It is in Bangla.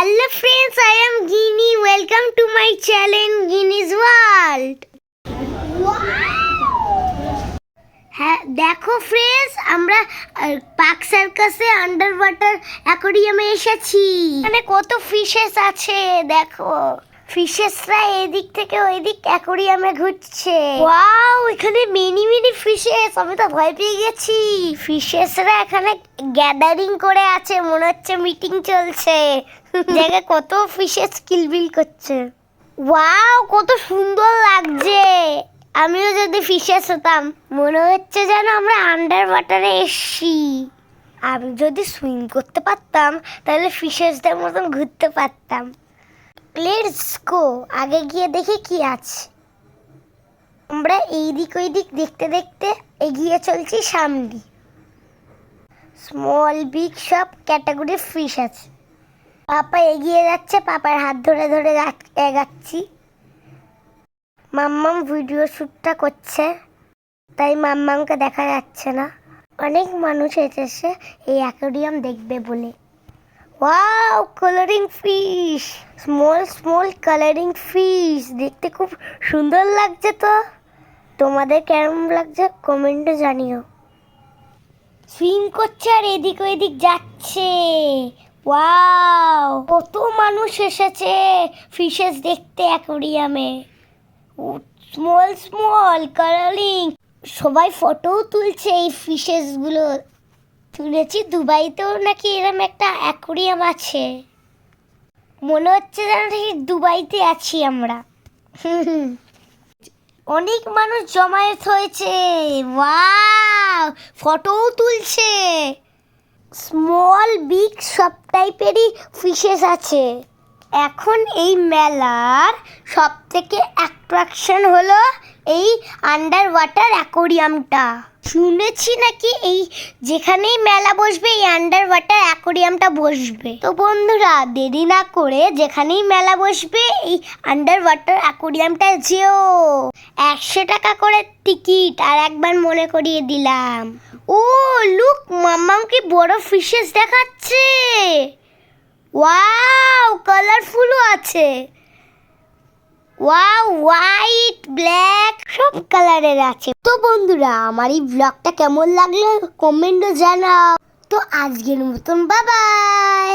Hello friends, I am Guinea. Welcome to my channel Guinea's World. হ্যাঁ দেখো ফ্রেন্ডস আমরা পাক সার্কাসে আন্ডার ওয়াটার অ্যাকোরিয়ামে এসেছি। মানে কত ফিশেস আছে দেখো। ফিশেসরা এদিক থেকে ওই দিক অ্যাকোরিয়ামে ঘুরছে। ওয়াও এখানে মিনি মিনি ফিশেস আমি তো ভয় পেয়ে গেছি। ফিশেসরা এখানে গ্যাদারিং করে আছে মনে হচ্ছে মিটিং চলছে। জায়গায় কত ফিশেস কিলবিল করছে। ওয়াও কত সুন্দর লাগছে। আমিও যদি ফিশেস হতাম, মনে হচ্ছে যেন আমরা আন্ডার ওয়াটারে এসছি। আমি যদি সুইম করতে পারতাম, তাহলে ফিশেসদের মতন ঘুরতে পারতাম। লেটস গো আগে গিয়ে দেখি কি আছে। আমরা এই দিক ওই দিক দেখতে দেখতে এগিয়ে চলছি সামনে। স্মল বিগ সব ক্যাটাগরির ফিশ আছে। পাপা এগিয়ে যাচ্ছে, পাপার হাত ধরে ধরে এগাচ্ছি। মাম্মাম ভিডিও শ্যুটটা করছে, তাই মাম্মামকে দেখা যাচ্ছে না। অনেক মানুষ এসেছে, এই অ্যাকোরিয়াম দেখবে বলে। Wow colouring fish small small colouring fish দেখতে খুব সুন্দর লাগছে তো। তোমাদের কেমন লাগছে কমেন্টে জানিও। সুইম করছে আর এদিক ওইদিক যাচ্ছে। ওয়াও কত মানুষ এসেছে ফিশেস দেখতে অ্যাকোরিয়ামে স্মল স্মল কালারিং সবাই ফটোও তুলছে এই ফিশেসগুলো শুনেছি দুবাইতেও নাকি এরকম একটা অ্যাকোরিয়াম আছে। মনে হচ্ছে যেন দুবাইতে আছি আমরা। অনেক মানুষ জমায়েত হয়েছে। ওয়াও ফটোও তুলছে। স্মল বিগ সব টাইপেরই ফিশেস আছে। এখন এই মেলার সবথেকে অ্যাট্রাকশন হলো এই আন্ডার ওয়াটার অ্যাকোরিয়ামটা শুনেছি নাকি এই যেখানেই মেলা বসবে, এই আন্ডার ওয়াটার অ্যাকোরিয়ামটা বসবে। তো বন্ধুরা, দেরি না করে যেখানেই মেলা বসবে, এই আন্ডার ওয়াটার অ্যাকোরিয়ামটা যেও। একশো টাকা করে টিকিট আর একবার মনে করিয়ে দিলাম। ও লুক মাম্মাম কি বড় ফিশেস দেখাচ্ছে। ওয়াও কালারফুলও আছে। ওয়াও সব কালারের আছে। তো বন্ধুরা, আমার এই ব্লগটা কেমন লাগল? কমেন্টও জানাও। তো আজকের মতন বাবাই